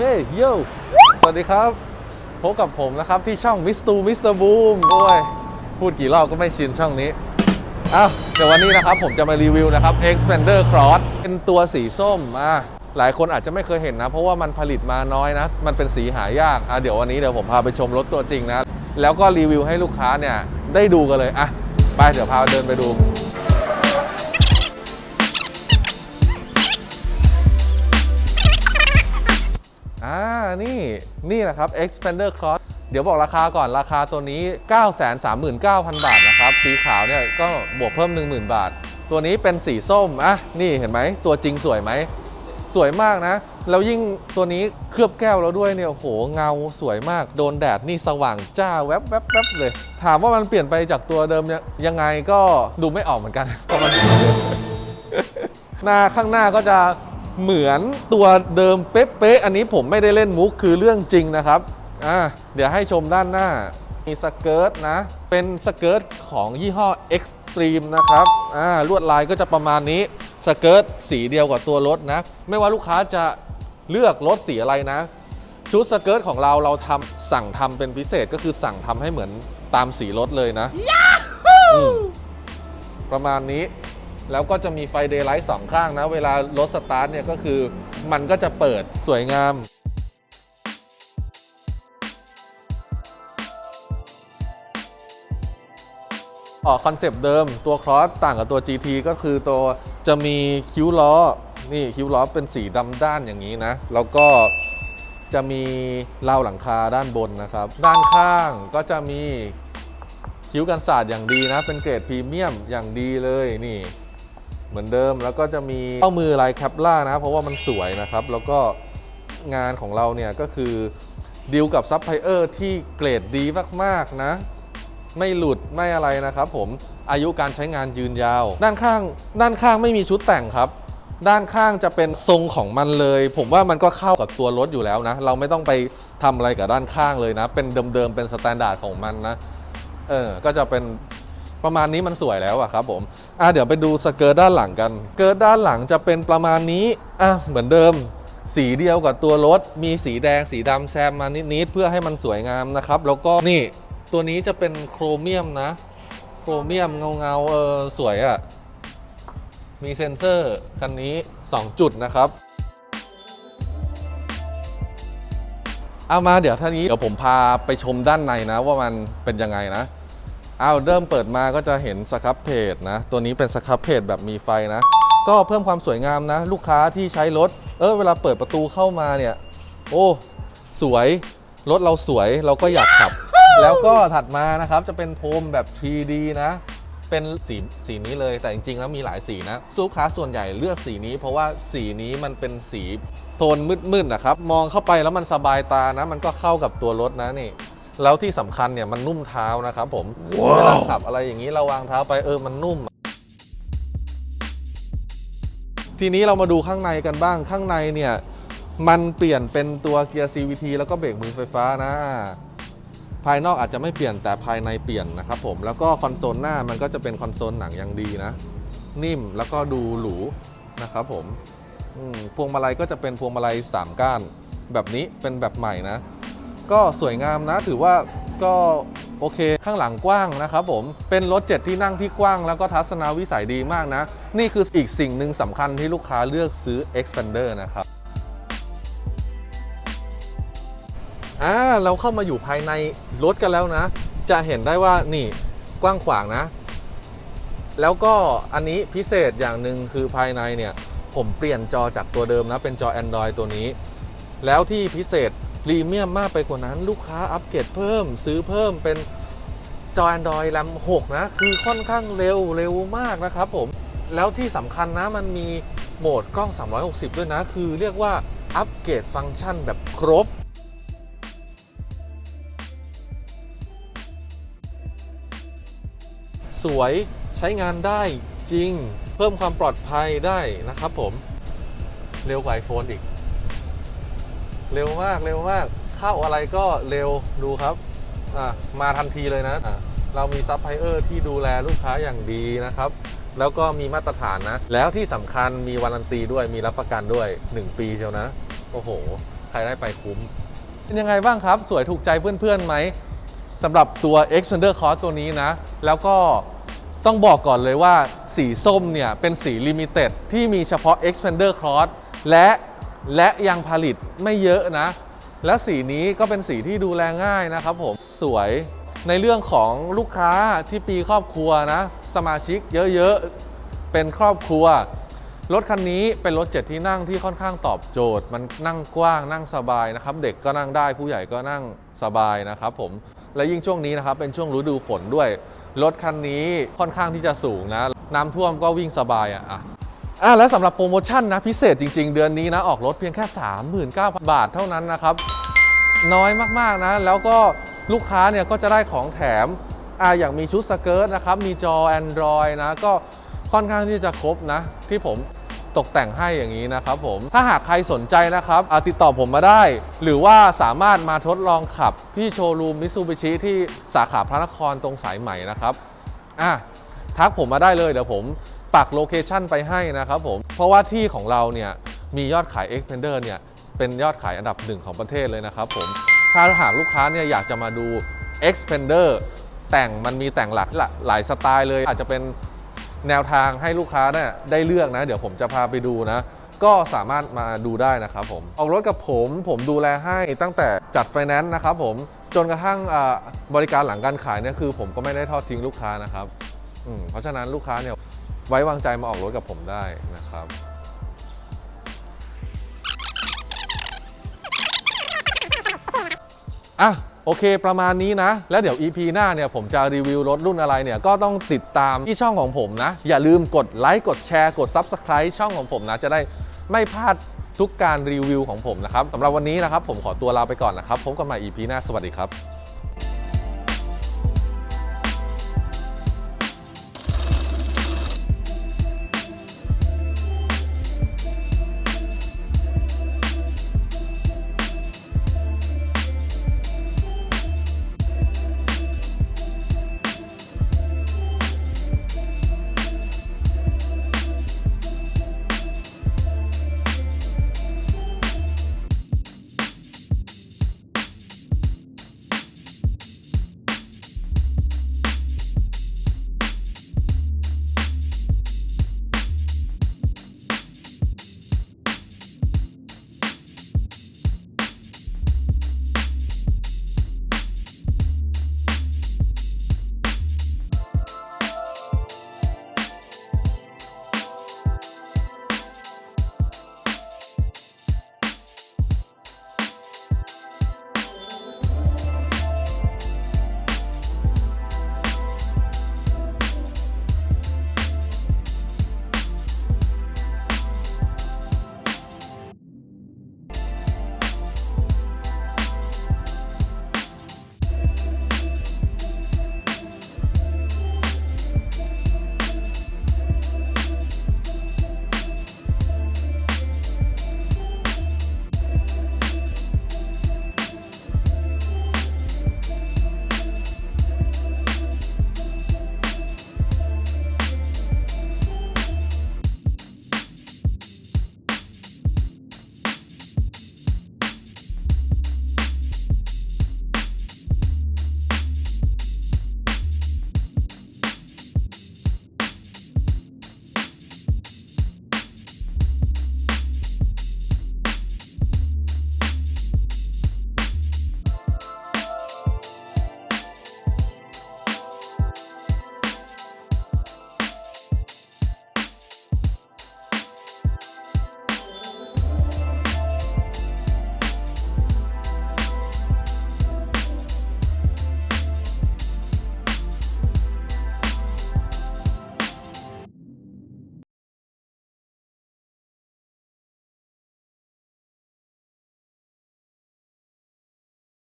เฮ้ยโยสวัสดีครับพบกับผมนะครับที่ช่องมิสตูมิสเตอร์บูมโอ้ยพูดกี่รอบก็ไม่ชินช่องนี้อ้าวเดี๋ยววันนี้นะครับผมจะมารีวิวนะครับ Expander Cross เป็นตัวสีส้มอะหลายคนอาจจะไม่เคยเห็นนะ เพราะว่ามันผลิตมาน้อยนะ มันเป็นสีหายากอะเดี๋ยววันนี้เดี๋ยวผมพาไปชมรถตัวจริงนะ แล้วก็รีวิวให้ลูกค้าเนี่ยได้ดูกันเลยอะไปเดี๋ยวพาเดินไปดู อ่า นี่ นี่แหละครับ Expander Cross เดี๋ยวบอกราคาก่อน ราคาตัวนี้ 939,000 บาทนะครับ สีขาวเนี่ยก็บวกเพิ่ม 10,000 บาท ตัวนี้เป็นสีส้ม อะ นี่เห็นไหม ตัวจริงสวยไหม สวยมากนะ แล้วยิ่งตัวนี้เคลือบแก้วแล้วด้วยเนี่ย โอ้โห เงาสวยมาก โดนแดดนี่สว่างจ้าแวบแวบแวบเลย ถามว่ามันเปลี่ยนไปจากตัวเดิมยังไงก็ดูไม่ออกเหมือนกันเพราะมันหน้าข้างหน้าก็จะ เหมือนตัวเดิมเป๊ะๆอันนี้ผมไม่ได้เล่นมุกคือเรื่องจริงนะครับอ่าเดี๋ยวให้ชมด้านหน้า มีสเกิร์ตนะ เป็นสเกิร์ตของยี่ห้อ Extreme นะครับอ่าลวดลายก็จะประมาณนี้สเกิร์ตสีเดียวกับตัวรถนะ ไม่ว่าลูกค้าจะเลือกรถสีอะไรนะ ชุดสเกิร์ตของเราเราทำสั่งทำเป็นพิเศษก็คือสั่งทำให้เหมือนตามสีรถเลยนะอืมประมาณนี้ แล้วก็จะมีไฟเดย์ไลท์สองข้างนะ เวลารถสตาร์ทเนี่ยก็คือมันก็จะเปิดสวยงามออกคอนเซปต์เดิมตัวครอสต่างกับตัว GT ก็คือตัวจะมีคิ้วล้อ นี่คิ้วล้อเป็นสีดำด้านอย่างนี้นะ แล้วก็จะมีราวหลังคาด้านบนนะครับ ด้านข้างก็จะมีคิ้วกันศาสตร์อย่างดีนะ เป็นเกรดพรีเมียมอย่างดีเลยนี่ เหมือนเดิมแล้วก็จะมีเป้ามือลายแคปล่านะเพราะว่ามันสวยนะครับ แล้วก็งานของเราเนี่ยก็คือดีลกับซัพพลายเออร์ที่เกรดดีมากๆนะ ไม่หลุดไม่อะไรนะครับผมอายุการใช้งานยืนยาว ด้านข้าง ด้านข้างไม่มีชุดแต่งครับ ด้านข้างจะเป็นทรงของมันเลย ผมว่ามันก็เข้ากับตัวรถอยู่แล้วนะ เราไม่ต้องไปทำอะไรกับด้านข้างเลยนะ เป็นเดิมๆเป็นสแตนดาร์ดของมันนะเออก็จะเป็น ประมาณนี้มันสวยแล้วอะครับผมอะเดี๋ยวไปดูสเกิร์ตด้านหลังกัน เกิร์ตด้านหลังจะเป็นประมาณนี้อะเหมือนเดิม สีเดียวกับตัวรถ มีสีแดงสีดำแซมมานิดๆเพื่อให้มันสวยงามนะครับ แล้วก็นี่ตัวนี้จะเป็นโครเมียมนะ โครเมียมเงาๆเออสวยอะมีเซ็นเซอร์คันนี้ 2 จุดนะครับเอามาเดี๋ยวท่านี้เดี๋ยวผมพาไปชมด้านในนะว่ามันเป็นยังไงนะ อาเริ่มเปิดมาก็จะเห็นสครับเพจนะ ตัวนี้เป็นสครับเพจแบบมีไฟนะ ก็เพิ่มความสวยงามนะ ลูกค้าที่ใช้รถ เออเวลาเปิดประตูเข้ามาเนี่ย โอ้ สวยรถเราสวยเราก็อยากขับ แล้วก็ถัดมานะครับจะเป็นโพรมแบบ 3D นะ เป็นสีสีนี้เลยแต่จริงๆ แล้วมีหลายสีนะลูกค้าส่วนใหญ่เลือกสีนี้ เพราะว่าสีนี้มันเป็นสีโทนมืดๆนะครับ มองเข้าไปแล้วมันสบายตานะ มันก็เข้ากับตัวรถนะนี่ แล้วที่สำคัญเนี่ยมันนุ่มเท้านะครับผมเวลาขับอะไรอย่างนี้เราวางเท้าไปเออมันนุ่ม ทีนี้เรามาดูข้างในกันบ้างข้างในเนี่ยมันเปลี่ยนเป็นตัวเกียร์ CVT แล้วก็เบรกมือไฟฟ้านะ ภายนอกอาจจะไม่เปลี่ยนแต่ภายในเปลี่ยนนะครับผมแล้วก็คอนโซลหน้ามันก็จะเป็นคอนโซลหนังอย่างดีนะ นิ่มแล้วก็ดูหรูนะครับผมมพวงมาลัยก็จะเป็นพวงมาลัย3ก้าน แบบนี้เป็นแบบใหม่นะ ก็สวยงามนะถือว่าก็โอเคข้างหลังกว้างนะครับผมเป็นรถ7ที่นั่งที่กว้างแล้วก็ทัศนวิสัยดีมากนะ นี่คืออีกสิ่งหนึ่งสำคัญที่ลูกค้าเลือกซื้อ Expander นะครับอ่าเราเข้ามาอยู่ภายในรถกันแล้วนะ จะเห็นได้ว่านี่กว้างขวางนะ แล้วก็อันนี้พิเศษอย่างหนึ่งคือภายในเนี่ย ผมเปลี่ยนจอจากตัวเดิมนะ เป็นจอ Android ตัวนี้ แล้วที่พิเศษ พรีเมียมมากไปกว่านั้นลูกค้าอัปเกรดเพิ่ม ซื้อเพิ่มเป็นจอ Android RAM 6 นะ คือค่อนข้างเร็วเร็วมากนะครับผม แล้วที่สำคัญนะมันมีโหมดกล้อง 360 ด้วยนะ คือเรียกว่าอัปเกรดฟังก์ชันแบบครบสวยใช้งานได้จริง เพิ่มความปลอดภัยได้นะครับผม เร็วกว่าไอโฟนอีก เร็วมากเร็วมาก เข้าอะไรก็เร็วดูครับอะมาทันทีเลยนะะเรามีซัพพลายเออร์ที่ดูแลลูกค้าอย่างดีนะครับ แล้วก็มีมาตรฐานนะ แล้วที่สำคัญมีวารันตีด้วยมีรับประกันด้วย 1 ปีเชียวนะ โอ้โหขรได้ไปคุ้ม เป็นยังไงบ้างครับ สวยถูกใจเพื่อนๆไหมสำหรับตัว Xpander Cross ตัวนี้นะ แล้วก็ต้องบอกก่อนเลยว่าสีส้มเนี่ย เป็นสีลิมิเต็ดที่มีเฉพาะ Xpander Cross และ และยังผลิตไม่เยอะนะ และสีนี้ก็เป็นสีที่ดูแลง่ายนะครับผมสวยในเรื่องของลูกค้าที่ปีครอบครัวนะ สมาชิกเยอะๆ เป็นครอบครัว รถคันนี้เป็นรถเจ็ดที่นั่งที่ค่อนข้างตอบโจทย์ มันนั่งกว้างนั่งสบายนะครับ เด็กก็นั่งได้ผู้ใหญ่ก็นั่งสบายนะครับผมและยิ่งช่วงนี้นะครับเป็นช่วงฤดูฝนด้วย รถคันนี้ค่อนข้างที่จะสูงนะ น้ำท่วมก็วิ่งสบายอะ อะและสำหรับโปรโมชั่นนะพิเศษจริง ๆ เดือนนี้นะออกรถเพียงแค่ 39,000 บาทเท่านั้นนะครับ น้อยมากๆนะ แล้วก็ลูกค้าเนี่ยก็จะได้ของแถมอ่าอย่างมีชุดสเกิร์ตนะครับ มีจอ Android นะ ก็ค่อนข้างที่จะครบนะ ที่ผมตกแต่งให้อย่างนี้นะครับผม ถ้าหากใครสนใจนะครับติดต่อผมมาได้ หรือว่าสามารถมาทดลองขับที่โชว์รูมมิซูบิชิที่สาขาพระนครตรงสายใหม่นะครับอะทักผมมาได้เลยเดี๋ยวผม ปักโลเคชันไปให้นะครับผม เพราะว่าที่ของเราเนี่ยมียอดขาย Xpander เนี่ยเป็นยอดขายอันดับหนึ่งของประเทศเลยนะครับผม ถ้าหากลูกค้าเนี่ยอยากจะมาดู Xpander แต่งมันมีแต่งหลากหลายสไตล์เลย อาจจะเป็นแนวทางให้ลูกค้าเนี่ยได้เลือกนะ เดี๋ยวผมจะพาไปดูนะ ก็สามารถมาดูได้นะครับผม ออกรถกับผมผมดูแลให้ตั้งแต่จัดไฟแนนซ์นะครับผมจนกระทั่งบริการหลังการขายเนี่ยคือ ผมก็ไม่ได้ทอดทิ้งลูกค้านะครับเพราะฉะนั้นลูกค้าเนี่ย ไว้วางใจมาออกรถกับผมได้นะครับอะโอเค ประมาณนี้นะ แล้วเดี๋ยว EP หน้าเนี่ยผมจะรีวิวรถรุ่นอะไรเนี่ย ก็ต้องติดตามที่ช่องของผมนะ อย่าลืมกดไลค์กดแชร์กด Subscribe ช่องของผมนะ จะได้ไม่พลาดทุกการรีวิวของผมนะครับสำหรับวันนี้นะครับ ผมขอตัวลาไปก่อนนะครับพบกันใหม่ EP หน้าสวัสดีครับ